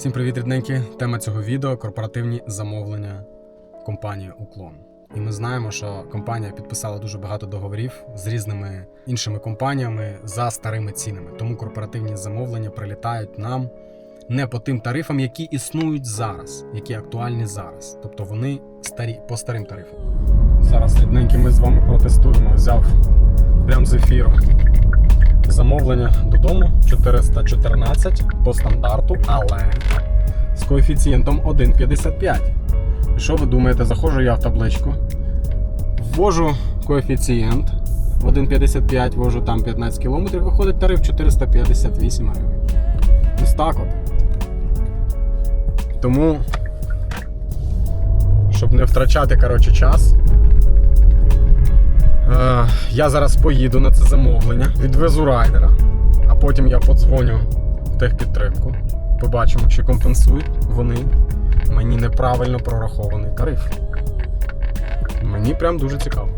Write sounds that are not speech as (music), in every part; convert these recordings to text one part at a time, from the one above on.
Всім привіт, рідненькі. Тема цього відео корпоративні замовлення компанії Уклон. І ми знаємо, що компанія підписала дуже багато договорів з різними іншими компаніями за старими цінами. Тому корпоративні замовлення прилітають нам не по тим тарифам, які існують зараз, які актуальні зараз. Тобто вони старі по старим тарифам. Зараз рідненькі ми з вами протестуємо. Взяв прямо з ефіру замовлення додому 414 по стандарту, але з коефіцієнтом 1,55. І Що ви думаєте? Заходжу я в табличку, ввожу коефіцієнт 1,55, ввожу там 15 км, виходить тариф 458 гривень. Ось так от. Тому, щоб не втрачати коротше, час, Е, я зараз поїду на це замовлення, відвезу райдера, а потім я подзвоню в техпідтримку. Побачимо, чи компенсують вони мені неправильно прорахований тариф. Мені прям дуже цікаво.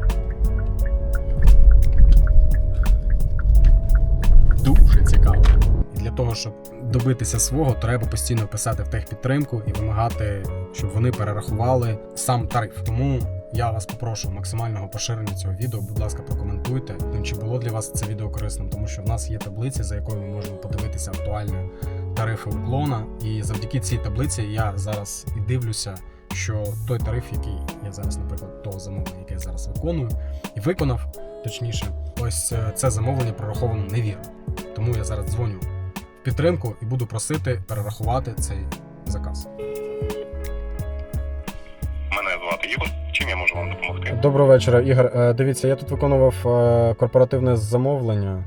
Дуже цікаво. І для того, щоб добитися свого, треба постійно писати в техпідтримку і вимагати, щоб вони перерахували сам тариф. Тому я вас попрошу максимального поширення цього відео. Будь ласка, прокоментуйте, чи було для вас це відео корисним, тому що в нас є таблиці, за якою ми можемо подивитися актуальні тарифи уклона. І завдяки цій таблиці я зараз і дивлюся, що той тариф, який я зараз, наприклад, того замовлення, яке я зараз виконую, і виконав, точніше, ось е, це замовлення прораховано невірно. Тому я зараз дзвоню в підтримку і буду просити перерахувати цей заказ. Мене звати Ігор. Чим я можу вам допомогти? Доброго вечора, Ігор. Е, Дивіться, я тут виконував е, корпоративне замовлення,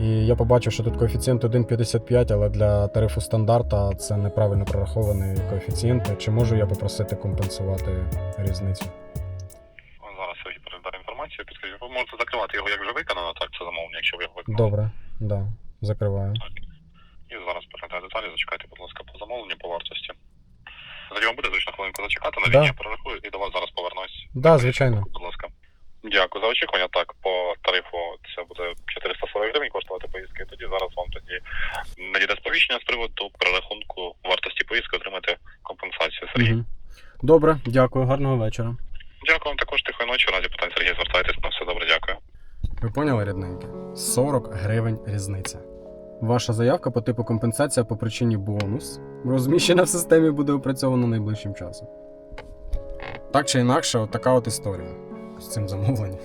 і я побачив, що тут коефіцієнт 1,55, але для тарифу стандарта це неправильно прорахований коефіцієнт. Чи можу я попросити компенсувати різницю? Зараз Сергій передає інформацію. Підкажіть, ви можете закривати його як вже виконано, так це замовлення, якщо ви його виконали. Добре, да, закриваю. І зараз передаю деталі. Зачекайте, будь ласка, по замовленню по вартості. Тоді вам буде зручно хвилинку зачекати, на Да. лінії я перерахую і до вас зараз повернусь. Да, звичайно. Будь ласка. Дякую за очікування. Так, по тарифу це буде 440 гривень коштувати поїздки. Тоді зараз вам тоді надійде сповіщення з приводу перерахунку вартості поїздки отримати компенсацію. Сергій. Мгм. Добре, дякую, гарного вечора. Дякую вам також тихої ночі. Раді питань Сергій, звертайтесь на все добре, дякую. Ви поняли, рідненькі? 40 гривень різниця. Ваша заявка по типу компенсація по причині бонус розміщена в системі буде опрацьована найближчим часом. Так чи інакше, от така от історія з цим замовленням.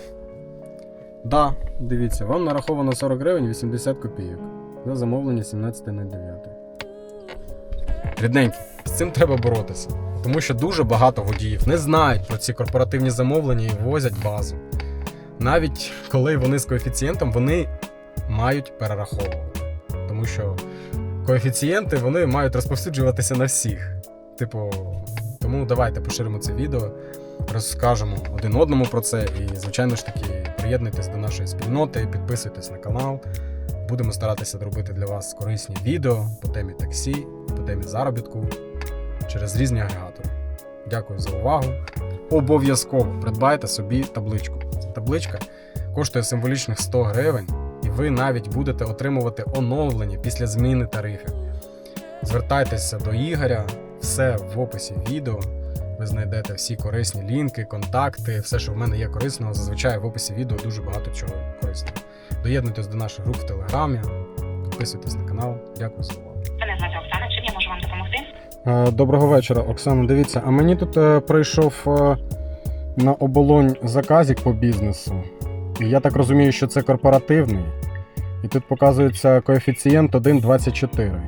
Да, дивіться, вам нараховано 40 гривень 80 копійок. За замовлення 17.09. Рідненькі, з цим треба боротися. Тому що дуже багато водіїв не знають про ці корпоративні замовлення і возять базу навіть коли вони з коефіцієнтом, вони мають перераховувати. Тому що коефіцієнти вони мають розповсюджуватися на всіх. Типу, тому давайте поширимо це відео, розкажемо один одному про це. І, звичайно ж таки, приєднуйтесь до нашої спільноти, підписуйтесь на канал. Будемо старатися зробити для вас корисні відео по темі таксі по темі заробітку через різні агрегатори. Дякую за увагу. Обов'язково придбайте собі табличку. Табличка коштує символічних 100 гривень, ви навіть будете отримувати оновлення після зміни тарифів. Звертайтеся до Ігоря, все в описі відео. Ви знайдете всі корисні лінки, контакти, все, що в мене є корисного. Зазвичай в описі відео дуже багато чого корисного. Доєднуйтесь до наших груп в Телеграмі, підписуйтесь на канал. Дякую за увагу. Мене звати Оксана. Чим я можу вам допомогти? Е, Доброго вечора, Оксана. Дивіться, а мені тут е, прийшов е, на оболонь заказик по бізнесу. Я так розумію, що це корпоративний. І тут показується коефіцієнт 1,24.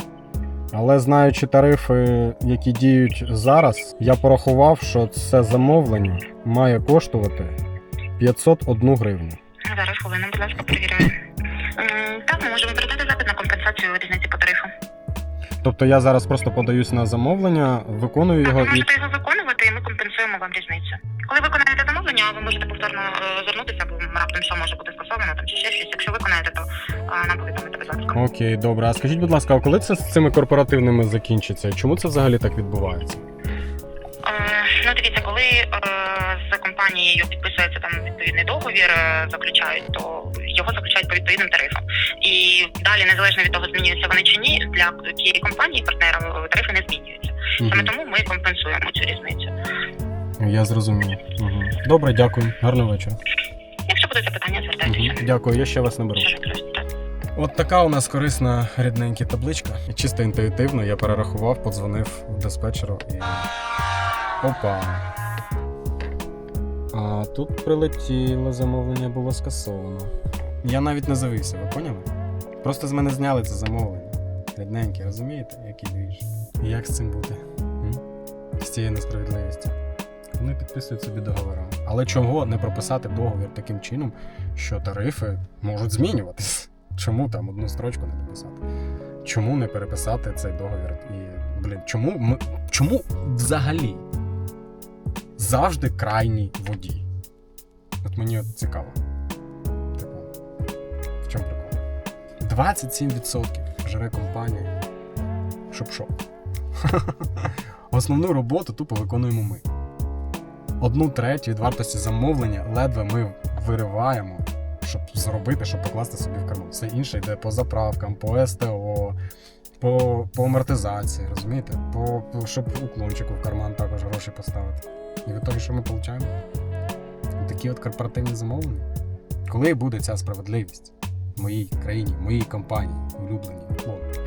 Але знаючи тарифи, які діють зараз, я порахував, що це замовлення має коштувати 501 гривню. Зараз хвилину, будь ласка, перевіряю. Так, ми можемо передати запит на компенсацію різниці по тарифу. Тобто я зараз просто подаюсь на замовлення, виконую його ви і. можете його виконувати, і ми компенсуємо вам різницю. Коли виконаєте замовлення, ви можете повторно е, звернутися, бо раптом що може бути скасовано там чи ще щось. Якщо виконаєте, то а, нам повідомите, будь ласка. Окей, добре. А скажіть, будь ласка, а коли це з цими корпоративними закінчиться? Чому це взагалі так відбувається? Е, Ну, дивіться, коли е, з компанією підписується там відповідний договір, е, заключають, то його заключають по відповідним тарифам. І далі, незалежно від того, змінюються вони чи ні, для тієї компанії партнера тарифи не змінюються. Саме тому ми компенсуємо цю різницю. Я зрозумів. Угу. Добре, дякую. Гарного вечора. Якщо будуть запитання, звертайтеся. Угу. Дякую, я ще вас наберу. От така у нас корисна рідненька табличка. І чисто інтуїтивно я перерахував, подзвонив диспетчеру і. Опа. А тут прилетіло, замовлення було скасовано. Я навіть не завився, ви поняли? Просто з мене зняли це замовлення. Рідненьке, розумієте, який двіж? І як з цим бути? М? З цією несправедливістю. Вони підписують собі договори. Але чого не прописати договір таким чином, що тарифи можуть змінюватись? Чому там одну строчку не написати? Чому не переписати цей договір? І, блін, чому ми, чому взагалі завжди крайній водій? От мені от цікаво. Типу, в чому прикол? 27% жере компанія. Щоб що? (laughs) Основну роботу тупо виконуємо ми. Одну третю від вартості замовлення ледве ми вириваємо щоб зробити, щоб покласти собі в карман. Все інше йде по заправкам, по СТО, по, по амортизації, розумієте? По, щоб уклончику в карман також гроші поставити. І від того, що ми отримуємо? Такі от корпоративні замовлення. Коли буде ця справедливість в моїй країні, в моїй компанії, улюбленій, клон?